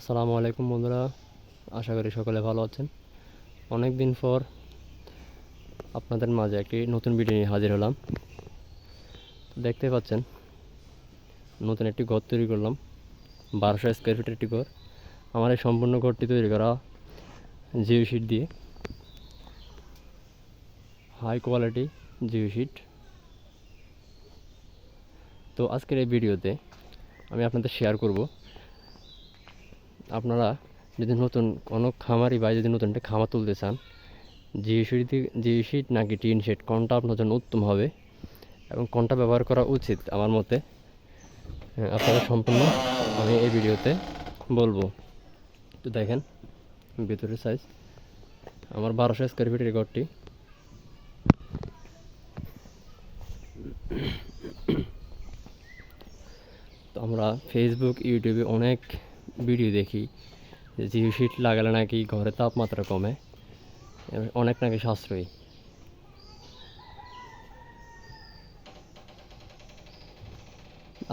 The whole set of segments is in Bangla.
আসসালামু আলাইকুম বন্ধুরা, আশা করি সকলে ভালো আছেন। অনেক দিন পর আপনাদের মাঝে একটি নতুন ভিডিও নিয়ে হাজির হলাম। দেখতে পাচ্ছেন, নতুন একটি ঘর তৈরি করলাম, বারোশো স্কোয়ার ফিটের একটি ঘর। আমার এই সম্পূর্ণ ঘরটি তৈরি করা জিও শিট দিয়ে। হাই কোয়ালিটি জিও শিট তো আজকের এই ভিডিওতে আমি আপনাদের শেয়ার করব আপনারা যদি নতুন কোনো খামারি বা যদি নতুন একটা খামার তুলতে চান জিও শিট জিও শিট নাকি টিন শিট কোনটা আপনার জন্য উত্তম হবে এবং কোনটা ব্যবহার করা উচিত আমার মতে হ্যাঁ, আপনারা সম্পূর্ণ আমি এই ভিডিওতে বলব। তো দেখেন ভিতরের সাইজ আমার বারোশো স্কোয়ার ফিটের ঘরটি তো আমরা ফেসবুক ইউটিউবে অনেক ভিডিও দেখি জিও শিট লাগালে নাকি ঘরে তাপমাত্রা কমে। অনেক নাকি সাশ্রয়ী।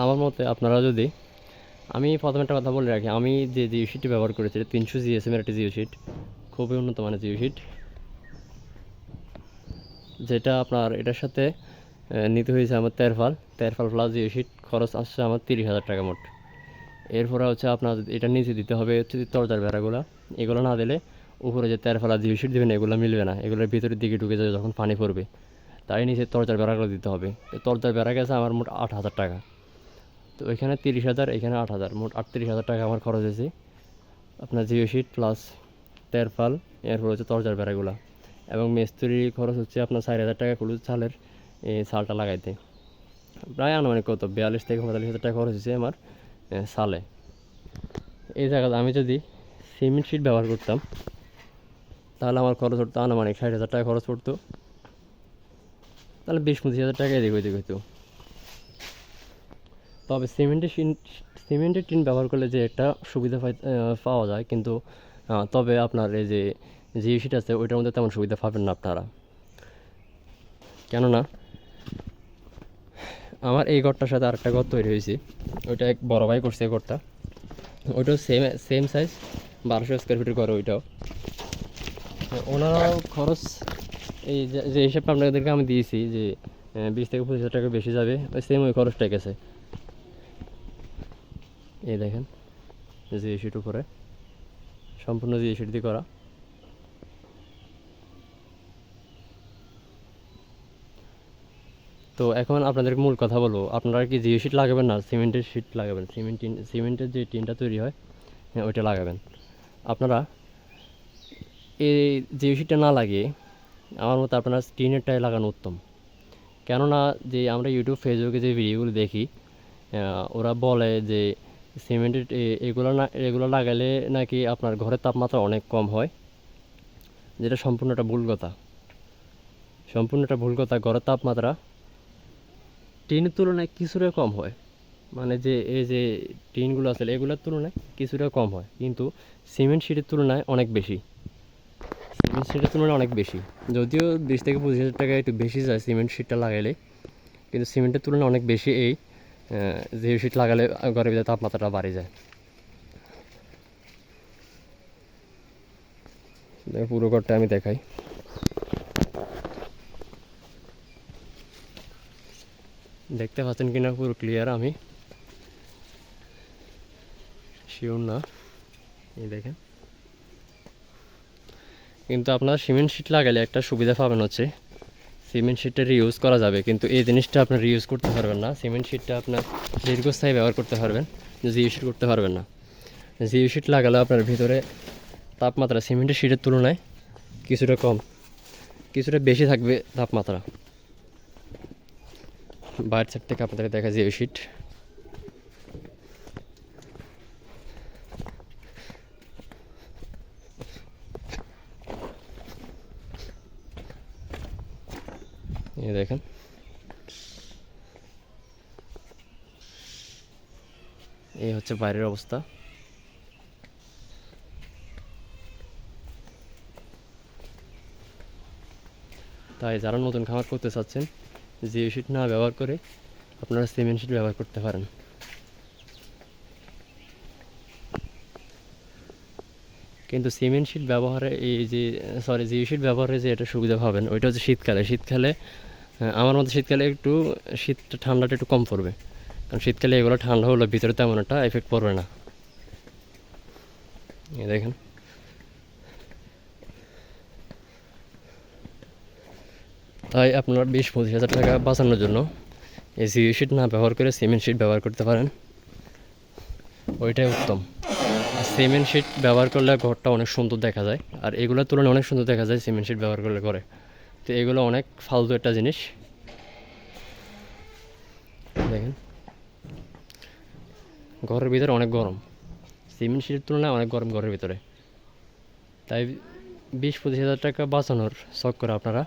আমার মতে আপনারা যদি আমি প্রথমে একটা কথা বলে রাখি, আমি যে জিও শিটটি ব্যবহার করেছি, তিনশো জিএসএমের একটি জিও শিট, খুবই উন্নত মানের জিও শিট। যেটা আপনার, এটার সাথে নিতে হয়েছে আমার তেরফাল। তেরফাল প্লাস জিও শিট খরচ আসছে আমার তিরিশ হাজার টাকা মোট। এরপরে হচ্ছে আপনার এটা নিচে দিতে হবে হচ্ছে তরজার বেড়াগুলো এগুলো না দিলে উপরে যে তেরফালা জিও শিট দেবেন, এগুলো মিলবে না। এগুলোর ভিতরের দিকে ঢুকে যাবে যখন পানি পড়বে। তাই নিচে তরজার বেড়াগুলো দিতে হবে। তরজার বেড়া গেছে আমার মোট আট হাজার টাকা। তো এখানে তিরিশ হাজার, এখানে আট হাজার। মোট আটত্রিশ হাজার টাকা আমার খরচ হয়েছে। আপনার জিও শিট প্লাস তেরফাল, এরপর হচ্ছে তরজার বেড়াগুলা এবং মিস্ত্রি খরচ হচ্ছে আপনার চার হাজার টাকা কুলু চালের, এই চালটা লাগাইতে। প্রায় আনুমানিক কত? বিয়াল্লিশ থেকে পঁয়তাল্লিশ হাজার টাকা খরচ হয়েছে আমার। সালে। এই জায়গাতে আমি যদি সিমেন্ট শিট ব্যবহার করতাম, তাহলে আমার খরচ পড়তো আনুমানিক ষাট হাজার টাকা খরচ পড়তো। তাহলে বিশ পঁচিশ হাজার টাকা এদিক ওইদিক হইতো। তবে সিমেন্টের সিমেন্টের টিন ব্যবহার করলে যে একটা সুবিধা পাওয়া যায়, কিন্তু তবে আপনার এই যে জিও শিট আছে, ওইটার মধ্যে তেমন সুবিধা পাবেন না আপনারা। কেননা আমার এই ঘরটার সাথে আরেকটা ঘর তৈরি হয়েছে। ওইটা এক বড় ভাই করছে এই ঘরটা। ওইটাও সেম সেম সাইজ বারোশো স্কোয়ার ফিটের ঘর ওইটাও। ওনারাও খরচ, এই যে- হিসাবটা আপনাদেরকে আমি দিয়েছি যে বিশ থেকে পঁচিশ হাজার টাকা বেশি যাবে, ওই সেম ওই খরচটা গেছে। এই দেখেন, যে শিট উপরে, সম্পূর্ণ যে শিট দিয়ে করা। তো এখন আপনাদের মূল কথা বলব। আপনারা কি জিও শিট লাগাবেন না? সিমেন্টের শিট লাগাবেন। সিমেন্ট সিমেন্টের যে টিনটা তৈরি হয় হ্যাঁ ওইটা লাগাবেন। আপনারা এই জিও শিটটা না লাগিয়ে আমার মতে আপনারা টিনেরটাই লাগানো উত্তম। কেননা যে আমরা ইউটিউব, ফেসবুকে যে ভিডিওগুলো দেখি ওরা বলে যে সিমেন্টের এগুলো না এগুলো লাগালে নাকি আপনার ঘরের তাপমাত্রা অনেক কম হয়। যেটা সম্পূর্ণ একটা ভুল কথা। সম্পূর্ণ একটা ভুল কথা, ঘরের তাপমাত্রা টিনের তুলনায় কিছুটা কম হয়। মানে যে এই যে টিনগুলো আছে, এগুলোর তুলনায় কিছুটা কম হয়। কিন্তু সিমেন্ট শিটের তুলনায় অনেক বেশি। সিমেন্ট শিটের তুলনায় অনেক বেশি। যদিও বিশ থেকে পঁচিশ হাজার টাকা একটু বেশি যায় সিমেন্ট শিটটা লাগাইলে। কিন্তু সিমেন্টের তুলনায় অনেক বেশি এই যে শিট লাগালে ঘরের ভিতরে তাপমাত্রাটা বাড়ে যায়। পুরো ঘরটা আমি দেখাই। দেখতে পাচ্ছেন কিনা পুরো ক্লিয়ার আমি। শিওর না। এই দেখেন। কিন্তু আপনার সিমেন্ট শিট লাগালে একটা সুবিধা পাবেন হচ্ছে সিমেন্ট শিটটা রিউজ করা যাবে। কিন্তু এই জিনিসটা আপনার রিউজ করতে পারবেন না। সিমেন্ট শিটটা আপনার দীর্ঘস্থায়ী ব্যবহার করতে পারবেন জিও শিট করতে পারবেন না। জিও শিট লাগালে আপনার ভিতরে তাপমাত্রা সিমেন্টের শিটের তুলনায় কিছুটা কম, কিছুটা বেশি থাকবে তাপমাত্রা। বাইরের সাইড থেকে আপনাদের দেখা শিট এই দেখেন। এই হচ্ছে বাইরের অবস্থা। তাই যারা নতুন খামার করতে চাচ্ছেন জিও শিট না ব্যবহার করে আপনারা সিমেন্ট শিট ব্যবহার করতে পারেন। কিন্তু সিমেন্ট শিট ব্যবহারে এই যে সরি জিও শিট ব্যবহারে যে এটা সুবিধা পাবেন, ওইটা হচ্ছে শীতকালে। শীতকালে আমার মতে শীতকালে একটু শীত ঠান্ডাটা একটু কম পড়বে। কারণ শীতকালে এগুলো ঠান্ডা হলে ভিতরে তেমন একটা এফেক্ট পড়বে না। দেখেন। তাই আপনার বিশ, পঁচিশ হাজার টাকা বাঁচানোর জন্য এই জিও শিট না ব্যবহার করে সিমেন্ট শিট ব্যবহার করতে পারেন। ওইটাই উত্তম। আর সিমেন্ট শিট ব্যবহার করলে ঘরটা অনেক সুন্দর দেখা যায়। আর এগুলোর তুলনায় অনেক সুন্দর দেখা যায় সিমেন্ট শিট ব্যবহার করলে করে তো এগুলো অনেক ফালতু একটা জিনিস। দেখেন। ঘরের ভিতরে অনেক গরম। সিমেন্ট শিটের তুলনায় অনেক গরম ঘরের ভিতরে। তাই বিশ, পঁচিশ হাজার টাকা বাঁচানোর শখ করে আপনারা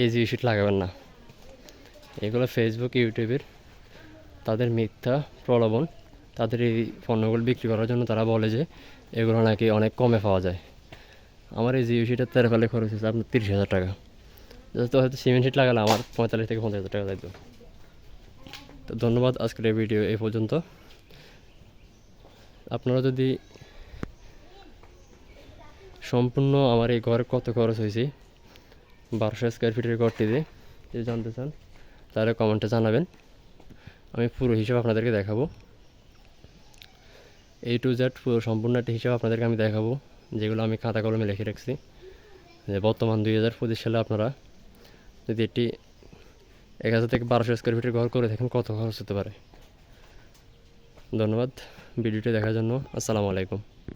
এই জিও শিট লাগাবেন না। এগুলো ফেসবুক ইউটিউবের তাদের মিথ্যা প্রলোভন, তাদের এই পণ্যগুলো বিক্রি করার জন্য তারা বলে যে এগুলো নাকি অনেক কমে পাওয়া যায়। আমার এই জিও শিটের তেরো ফেলে খরচ হয়েছে আপনার তিরিশ হাজার টাকা। তো হয়তো সিমেন্ট শিট লাগালে আমার পঁয়তাল্লিশ থেকে পঞ্চাশ হাজার টাকা যাইতো তো ধন্যবাদ আজকের এই ভিডিও এই পর্যন্ত। আপনারা যদি সম্পূর্ণ আমার এই ঘর কত খরচ হয়েছে বারোশো স্কোয়ার ফিটের ঘরটিতে যদি জানতে চান, তাহলে কমেন্টে জানাবেন। আমি পুরো হিসাব আপনাদেরকে দেখাবো। এই টু জেড পুরো সম্পূর্ণ একটা হিসাব আপনাদেরকে আমি দেখাবো, যেগুলো আমি খাতা কলমে লিখে রাখছি। যে বর্তমান দুই হাজার পঁচিশ সালে আপনারা যদি এটি এক হাজার থেকে বারোশো স্কোয়ার ফিটের ঘর করে দেখেন কত খরচ হতে পারে। ধন্যবাদ, ভিডিওটি দেখার জন্য, আসসালামু আলাইকুম।